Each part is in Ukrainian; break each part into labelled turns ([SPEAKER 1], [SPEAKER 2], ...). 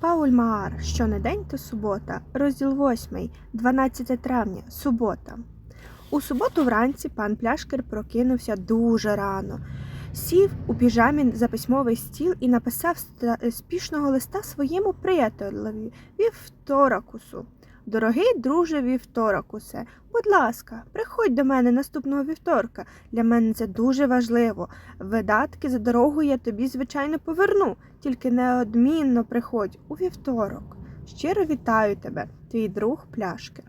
[SPEAKER 1] Пауль Маар, що не день, то субота, розділ 8, 12 травня, субота. У суботу вранці пан Пляшкер прокинувся дуже рано. Сів у піжамі за письмовий стіл і написав спішного листа своєму приятелеві Вівторакусу. Дорогий друже Вівторакусе, будь ласка, приходь до мене наступного вівторка. Для мене це дуже важливо. Видатки за дорогу я тобі, звичайно, поверну, тільки неодмінно приходь у вівторок. Щиро вітаю тебе, твій друг Пляшкер.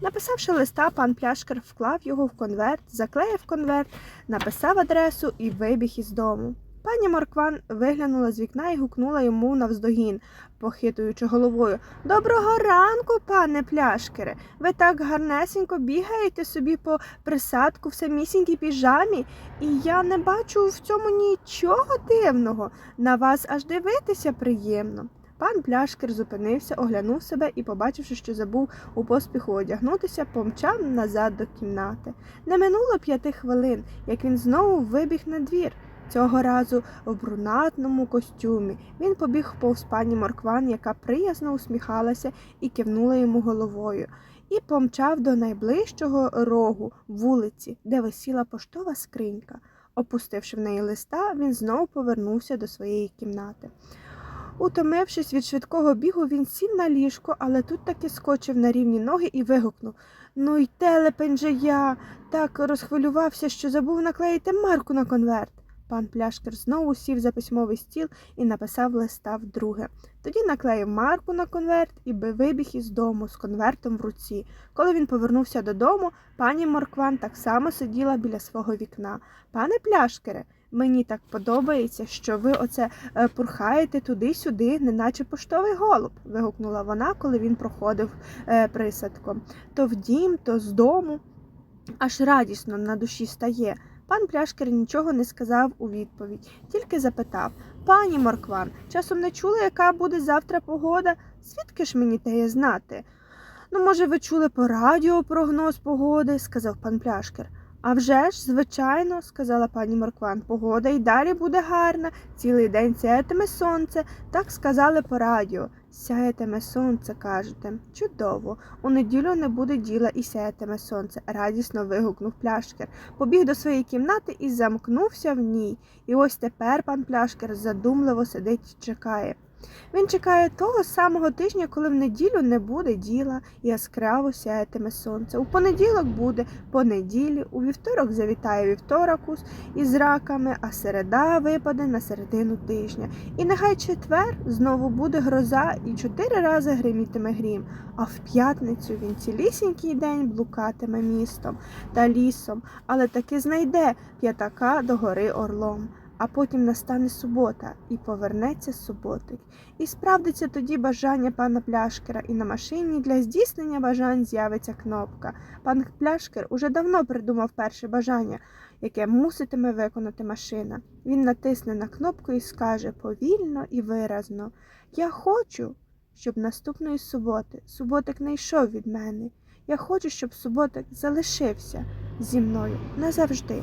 [SPEAKER 1] Написавши листа, пан Пляшкер вклав його в конверт, заклеїв конверт, написав адресу і вибіг із дому. Пані Моркван виглянула з вікна і гукнула йому навздогін, похитуючи головою. Доброго ранку, пане Пляшкере. Ви так гарнесенько бігаєте собі по присадку в самісінькій піжамі, і я не бачу в цьому нічого дивного. На вас аж дивитися приємно. Пан Пляшкер зупинився, оглянув себе і, побачивши, що забув у поспіху одягнутися, помчав назад до кімнати. Не минуло п'яти хвилин, як він знову вибіг на двір. Цього разу в брунатному костюмі. Він побіг повз пані Моркван, яка приязно усміхалася і кивнула йому головою, і помчав до найближчого рогу вулиці, де висіла поштова скринька. Опустивши в неї листа, він знову повернувся до своєї кімнати. Утомившись від швидкого бігу, він сів на ліжко, але тут таки скочив на рівні ноги і вигукнув Ну й телепень же я. Так розхвилювався, що забув наклеїти марку на конверт. Пан Пляшкер знову сів за письмовий стіл і написав листа вдруге. Тоді наклеїв марку на конверт і вибіг із дому з конвертом в руці. Коли він повернувся додому, пані Моркван так само сиділа біля свого вікна. Пане Пляшкере, мені так подобається, що ви оце е, пурхаєте туди-сюди, неначе поштовий голуб, вигукнула вона, коли він проходив е, присадком. То в дім, то з дому. Аж радісно на душі стає. Пан Пляшкер нічого не сказав у відповідь, тільки запитав Пані Моркван, часом не чули, яка буде завтра погода? Звідки ж мені теє знати? Ну, може, ви чули по радіо прогноз погоди, сказав пан Пляшкер. А вже ж, звичайно, сказала пані Моркван, погода й далі буде гарна, цілий день сяятиме сонце, так сказали по радіо. Сяятиме сонце, кажете. Чудово. У неділю не буде діла і сяятиме сонце, радісно вигукнув пляшкер. Побіг до своєї кімнати і замкнувся в ній. І ось тепер пан пляшкер задумливо сидить і чекає. Він чекає того самого тижня, коли в неділю не буде діла, і яскраво сяятиме сонце. У понеділок буде по неділі, у вівторок завітає вівторакус із раками, а середа випаде на середину тижня. І нехай четвер знову буде гроза і чотири рази гримітиме грім, а в п'ятницю він цілісінький день блукатиме містом та лісом, але таки знайде п'ятака до гори орлом. А потім настане субота і повернеться суботик. І справдиться тоді бажання пана Пляшкера, і на машині для здійснення бажань з'явиться кнопка. Пан Пляшкер уже давно придумав перше бажання, яке муситиме виконати машина. Він натисне на кнопку і скаже повільно і виразно Я хочу, щоб наступної суботи суботик не йшов від мене. Я хочу, щоб суботик залишився зі мною назавжди.